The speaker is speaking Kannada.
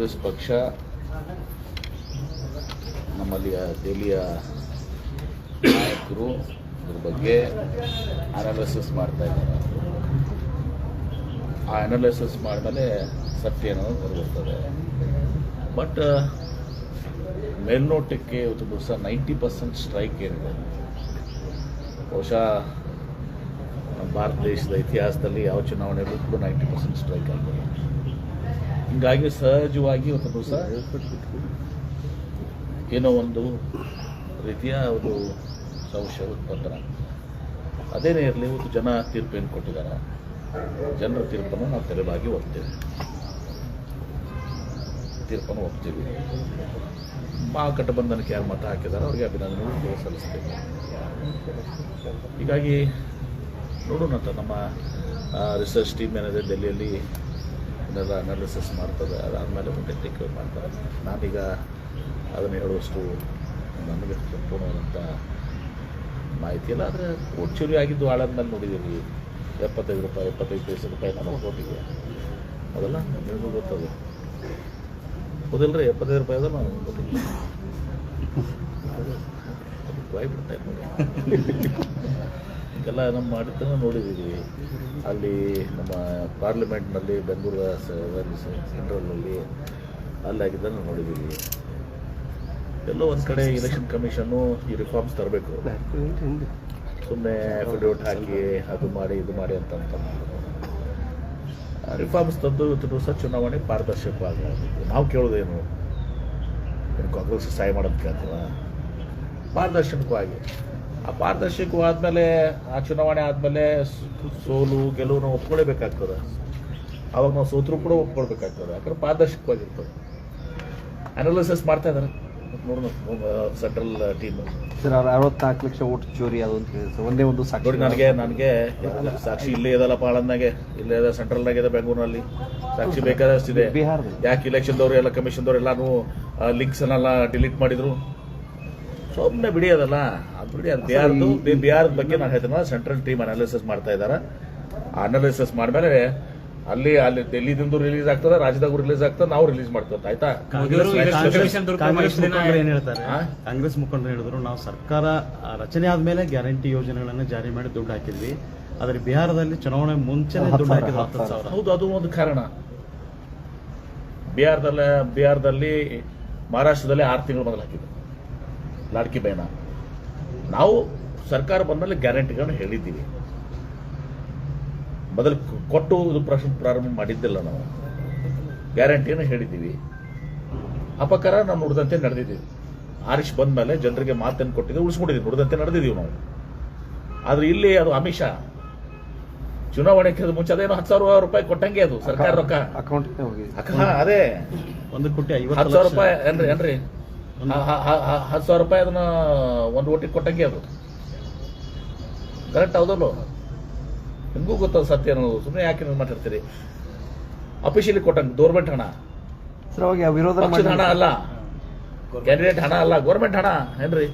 ಕಾಂಗ್ರೆಸ್ ಪಕ್ಷ ನಮ್ಮಲ್ಲಿಯ ದೆಹಲಿಯ ನಾಯಕರು ಇದ್ರ ಬಗ್ಗೆ ಅನಾಲಿಸಿಸ್ ಮಾಡ್ತಾ ಇದ್ದಾರೆ. ಆ ಅನಾಲಿಸಿಸ್ ಮಾಡಿದ್ಮೇಲೆ ಸತ್ಯ ಅನ್ನೋದು ಹೊರಬರ್ತದೆ ಬಟ್ ಮೇಲ್ನೋಟಕ್ಕೆ ಇವತ್ತು ದಿವಸ ನೈಂಟಿ ಪರ್ಸೆಂಟ್ ಸ್ಟ್ರೈಕ್ ಏನಿದೆ? ಬಹುಶಃ ನಮ್ಮ ಭಾರತ ದೇಶದ ಇತಿಹಾಸದಲ್ಲಿ ಯಾವ ಚುನಾವಣೆಗೂ ಕೂಡ ನೈಂಟಿ ಪರ್ಸೆಂಟ್ ಸ್ಟ್ರೈಕ್ ಆಗಿದೆ ಹೀಗಾಗಿ ಸಹಜವಾಗಿ ಒಂದು ದಿವಸ ಏನೋ ಒಂದು ರೀತಿಯ ಒಂದು ಸಂಶಯ ಉತ್ಪನ್ನ. ಅದೇನೇ ಇರಲಿ, ಇವತ್ತು ಜನ ತೀರ್ಪೇನು ಕೊಟ್ಟಿದ್ದಾರೆ. ಜನರ ತೀರ್ಪನ್ನು ನಾವು ತೆರವಾಗಿ ಒಪ್ತೇವೆ. ತೀರ್ಪನ್ನು ಒಪ್ತೀವಿ. ಮಹಾಗಠಬಂಧನಕ್ಕೆ ಯಾರು ಮತ ಹಾಕಿದ್ದಾರೆ ಅವರಿಗೆ ಅಭಿನಂದನೆಗಳು ಸಲ್ಲಿಸ್ತೇವೆ ಹೀಗಾಗಿ ನೋಡೋಣ ನಮ್ಮ ರಿಸರ್ಚ್ ಟೀಮ್ ಏನಿದೆ, ಡೆಲ್ಲಿಯಲ್ಲಿ ಇದೆಲ್ಲ ಅನಾಲಿಸಿಸ್ ಮಾಡ್ತದೆ, ಅದಾದಮೇಲೆ ಮುಂದೆ ಟೇಕ್ ಮಾಡ್ತಾರೆ. ನಾನೀಗ ಅದನ್ನು ಹೇಳುವಷ್ಟು ನನಗೆ ಸಂಪೂರ್ಣವಾದಂಥ ಮಾಹಿತಿ ಇಲ್ಲ. ಆದರೆ ಕೋಟ್ ಚೂರಿ ಆಗಿದ್ದು ಆಳಾದ್ಮೇಲೆ ನೋಡಿದ್ದೀವಿ ಎಪ್ಪತ್ತೈದು ರೂಪಾಯಿ, ಎಪ್ಪತ್ತೈದು ಪೈಸೆ ರೂಪಾಯಿ ನಾನು ಕೊಟ್ಟಿದ್ದೆ ಅದೆಲ್ಲ ನಿಮಗೂ ಗೊತ್ತದು. ರೀ ಎಪ್ಪತ್ತೈದು ರೂಪಾಯಿ ಅದ ನಾನು ಓಟಿಗೆ ಬಿಡ್ತಾ ಇದೆಲ್ಲ ನಮ್ಮ ಮಾಡಿದ್ದನ್ನು ನೋಡಿದ್ದೀವಿ. ಅಲ್ಲಿ ನಮ್ಮ ಪಾರ್ಲಿಮೆಂಟ್ನಲ್ಲಿ ಬೆಂಗಳೂರು ಅಲ್ಲಿ ಆಗಿದ್ದನ್ನು ನೋಡಿದ್ದೀವಿ. ಎಲ್ಲೋ ಒಂದು ಕಡೆ ಇಲೆಕ್ಷನ್ ಕಮಿಷನ್ನು ಈ ರಿಫಾರ್ಮ್ಸ್ ತರಬೇಕು. ಸುಮ್ಮನೆ ಅಫಿಡೇವಿಟ್ ಹಾಕಿ ಅದು ಮಾಡಿ, ಇದು ಮಾಡಿ ಅಂತ ರಿಫಾರ್ಮ್ಸ್ ತಂದು ಇವತ್ತು ಸಹ ಚುನಾವಣೆ ಪಾರದರ್ಶಕವಾಗಬೇಕು ನಾವು ಕೇಳೋದೇನು? ಕಾಂಗ್ರೆಸ್ ಸಹಾಯ ಮಾಡೋದು ಕೇಳ್ತೀವ ಪಾರದರ್ಶಕವಾಗಿ. ಆ ಪಾರದರ್ಶಕವಾದ್ಮೇಲೆ ಆ ಚುನಾವಣೆ ಆದಮೇಲೆ ಸೋಲು ಗೆಲುವು ನಾವು ಒಪ್ಕೊಳ್ಳೇಬೇಕಾಗ್ತದೆ ಅವಾಗ ನಾವು ಸೋತರು ಕೂಡ ಒಪ್ಕೊಳ್ಬೇಕಾಗ್ತದೆ. ಯಾಕಂದ್ರೆ ಪಾರದರ್ಶಕವಾಗಿರ್ತದೆ. ಅನಾಲಿಸಿಸ್ ಮಾಡ್ತಾ ಇದ್ದಾರೆ. ನೋಡೋಣ ಸೆಂಟ್ರಲ್ ಟೀಮ್ ಸರ್ ಅವ್ರ ಅರವತ್ನಾಲ್ಕು ಲಕ್ಷ ಓಟ್ ಚೋರಿ ಅದು ಅಂತ ಹೇಳಿ ಒಂದೇ ಒಂದು ಸಾಕ್ಷಿ ನೋಡಿ ನನಗೆ ನನಗೆ ಸಾಕ್ಷಿ ಇಲ್ಲೇ ಇದಲ್ಲ ಪಾಳನ್ನಾಗೆ ಇಲ್ಲೇ ಇದೆ ಸೆಂಟ್ರಲ್ನಾಗೆ ಇದೆ ಬೆಂಗಳೂರಿನಲ್ಲಿ. ಸಾಕ್ಷಿ ಬೇಕಾದಷ್ಟಿದೆ. ಬಿಹಾರ ಯಾಕೆ ಇಲೆಕ್ಷನ್ದವ್ರು ಎಲ್ಲ ಕಮಿಷನ್ದವ್ರು ಎಲ್ಲಾನು ಲಿಂಕ್ಸ್ ಡಿಲೀಟ್ ಮಾಡಿದ್ರು. ಸುಮ್ಮನೆ ಬಿಡಿ ಅದಲ್ಲ ಅದು ಬಿಡಿ ಅದು ಬಿಹಾರದ್ದು ಬಿಹಾರದ ಬಗ್ಗೆ ನಾನು ಹೇಳ್ತೀನಿ. ಸೆಂಟ್ರಲ್ ಟೀಮ್ ಅನಾಲಿಸಿಸ್ ಮಾಡ್ತಾ ಇದ್ದಾರೆ ಅನಾಲಿಸಿಸ್ ಮಾಡ್ಮೇಲೆ ಅಲ್ಲಿ ಅಲ್ಲಿ ಡೆಲ್ಲಿದಿಂದ ರಿಲೀಸ್ ಆಗ್ತದೆ ರಾಜ್ಯದಾಗ ರಿಲೀಸ್ ಆಗ್ತದೆ ನಾವು ರಿಲೀಸ್ ಮಾಡ್ತೇವೆ ಆಯ್ತಾ? ಕಾಂಗ್ರೆಸ್ ಮುಖಂಡರು ಏನ್ ಹೇಳ್ತಾರೆ? ಕಾಂಗ್ರೆಸ್ ಮುಖಂಡರು ಹೇಳಿದ್ರು ನಾವು ಸರ್ಕಾರ ರಚನೆ ಆದ್ಮೇಲೆ ಗ್ಯಾರಂಟಿ ಯೋಜನೆಗಳನ್ನ ಜಾರಿ ಮಾಡಿ ದುಡ್ಡು ಹಾಕಿದ್ವಿ. ಆದ್ರೆ ಬಿಹಾರದಲ್ಲಿ ಚುನಾವಣೆ ಮುಂಚೆ ದುಡ್ಡು ಹಾಕಿದ್ರು ಹತ್ತು ಸಾವಿರ. ಹೌದು ಅದು ಒಂದು ಕಾರಣ. ಬಿಹಾರದಲ್ಲಿ ಬಿಹಾರದಲ್ಲಿ ಮಹಾರಾಷ್ಟ್ರದಲ್ಲಿ ಆರು ತಿಂಗಳು ಮೊದಲು ಹಾಕಿದ್ರು. ಲಾಡ್ಕಿ ಬೈನ. ನಾವು ಸರ್ಕಾರ ಬಂದಮೇಲೆ ಗ್ಯಾರಂಟಿಗಳನ್ನ ಹೇಳಿದ್ದೀವಿ. ಮೊದಲು ಕೊಟ್ಟು ಇದು ಪ್ರಶ್ನೆ ಪ್ರಾರಂಭ ಮಾಡಿದ್ದಿಲ್ಲ ನಾವು. ಗ್ಯಾರಂಟಿಯನ್ನು ಹೇಳಿದ್ದೀವಿ. ಅಪಕಾರ ನಾವು ನುಡಿದಂತೆ ನಡೆದಿದ್ದೀವಿ ಆರಿಶ್ ಬಂದ್ಮೇಲೆ ಜನರಿಗೆ ಮಾತನ್ನು ಕೊಟ್ಟಿದ್ದೆ ಉಳಿಸ್ಕೊಂಡಿದ್ದೀವಿ. ನುಡಿದಂತೆ ನಡೆದಿದ್ದೀವಿ ನಾವು. ಆದ್ರೆ ಇಲ್ಲಿ ಅದು ಅಮಿಷ ಚುನಾವಣೆ ಮುಂಚೆ ಅದೇನೋ ಹತ್ತು ಸಾವಿರ ರೂಪಾಯಿ ಕೊಟ್ಟಂಗೆ ಅದು ಸರ್ಕಾರ ರೊಕ್ಕ. ಅಕೌಂಟ್ ಅದೇ. ಒಂದು ಕೋಟಿ ಹತ್ತು ಐವತ್ತು ಸಾವಿರ ರೂಪಾಯಿ ಏನ್ರಿ ಏನ್ರಿ? ಹತ್ತು ಸಾವಿರ ರೂಪಾಯಿ ಅದನ್ನ ಒಂದು ಓಟಿಗೆ ಕೊಟ್ಟಂಗೆ ಅದು. ಕರೆಕ್ಟ್ ಹೌದಲ್ಲ ನಿಮಗೂ ಗೊತ್ತದ ಸತ್ಯ ಅನ್ನೋದು. ಸುಮ್ಮನೆ ಯಾಕೆ ನೀವು ಮಾತಾಡ್ತೀರಿ? ಅಫಿಷಿಯಲಿ ಕೊಟ್ಟಂಗೆ ಗೌರ್ಮೆಂಟ್ ಹಣ. ವಿರೋಧ ಹಣ ಅಲ್ಲ. ಕ್ಯಾಂಡಿಡೇಟ್ ಹಣ ಅಲ್ಲ. ಗೌರ್ಮೆಂಟ್ ಹಣ. ಏನ್ರಿ?